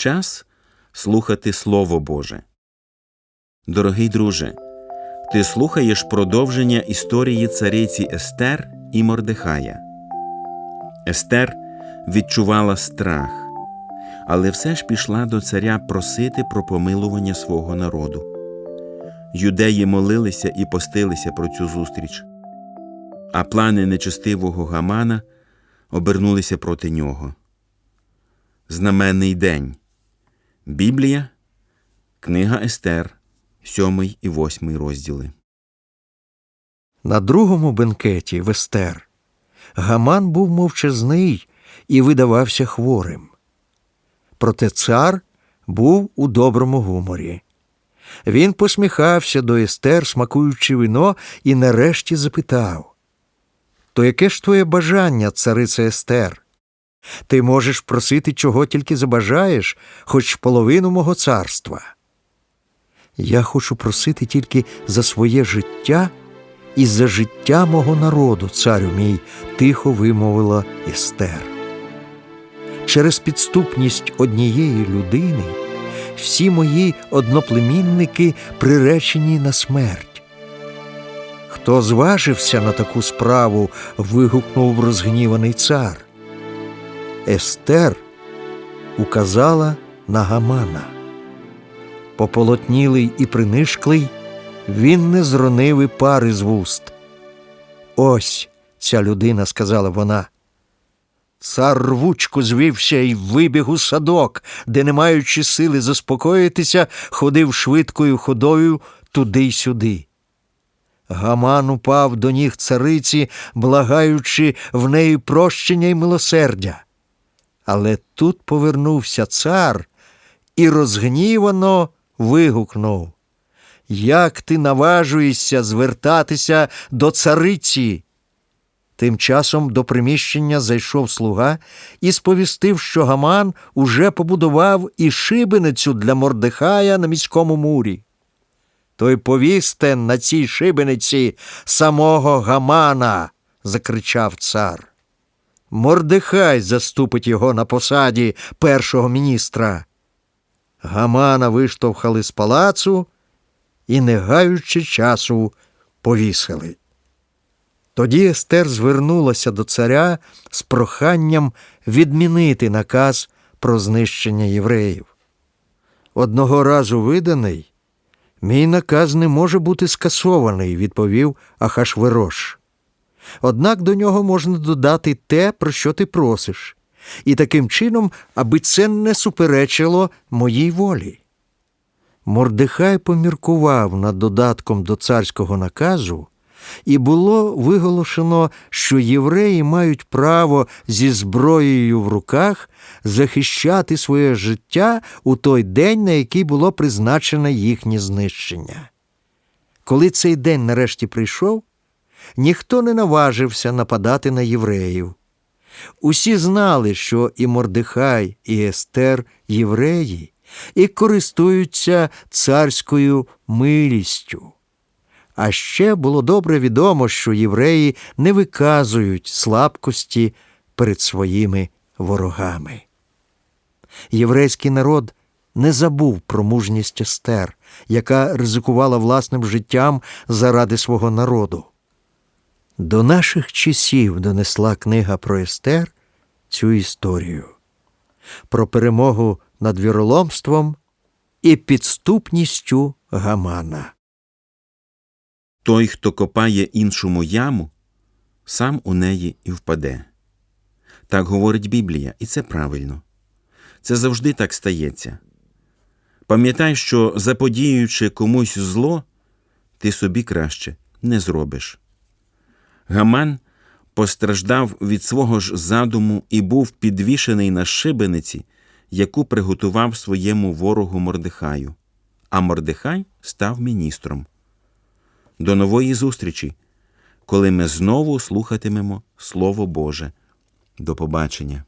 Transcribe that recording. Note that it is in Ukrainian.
Час слухати Слово Боже. Дорогий друже, ти слухаєш продовження історії цариці Естер і Мордехая. Естер відчувала страх, але все ж пішла до царя просити про помилування свого народу. Юдеї молилися і постилися про цю зустріч, а плани нечестивого Гамана обернулися проти нього. Знаменний день. Біблія, Книга Естер, 7 і 8 розділи. На другому бенкеті в Естер Гаман був мовчазний і видавався хворим. Проте цар був у доброму гуморі. Він посміхався до Естер, смакуючи вино, і нарешті запитав То яке ж твоє бажання, царице Естер? Ти можеш просити, чого тільки забажаєш, хоч половину мого царства. Я хочу просити тільки за своє життя і за життя мого народу, царю мій, тихо вимовила Естер. Через підступність однієї людини всі мої одноплемінники приречені на смерть. Хто зважився на таку справу? вигукнув розгніваний цар. Естер указала на Гамана. Пополотнілий і принишклий, він не зронив і пари з вуст. Ось ця людина, сказала вона. Цар рвучко звівся і вибіг у садок, де, не маючи сили заспокоїтися, ходив швидкою ходою туди й сюди. Гаман упав до ніг цариці, благаючи в неї прощення й милосердя. Але тут повернувся цар і розгнівано вигукнув Як ти наважуєшся звертатися до цариці? Тим часом до приміщення зайшов слуга і сповістив, що Гаман уже побудував і шибеницю для Мордехая на міському мурі. То й повісте на цій шибениці самого Гамана, закричав цар. Мордехай заступить його на посаді першого міністра. Гамана виштовхали з палацу і, не гаючи часу, повісили. Тоді Естер звернулася до царя з проханням відмінити наказ про знищення євреїв. Одного разу виданий, мій наказ не може бути скасований, відповів Ахашверош. Однак до нього можна додати те, про що ти просиш, і таким чином, аби це не суперечило моїй волі. Мордехай поміркував над додатком до царського наказу, і було виголошено, що євреї мають право зі зброєю в руках захищати своє життя у той день, на який було призначене їхнє знищення. Коли цей день нарешті прийшов, ніхто не наважився нападати на євреїв. Усі знали, що і Мордехай, і Естер євреї, і користуються царською милістю. А ще було добре відомо, що євреї не виказують слабкості перед своїми ворогами. Єврейський народ не забув про мужність Естер, яка ризикувала власним життям заради свого народу. До наших часів донесла книга про Естер цю історію про перемогу над віроломством і підступністю Гамана. Той, хто копає іншому яму, сам у неї і впаде. Так говорить Біблія, і це правильно. Це завжди так стається. Пам'ятай, що заподіюючи комусь зло, ти собі краще не зробиш. Гаман постраждав від свого ж задуму і був підвішений на шибениці, яку приготував своєму ворогу Мордехаю, а Мордехай став міністром. До нової зустрічі, коли ми знову слухатимемо Слово Боже. До побачення.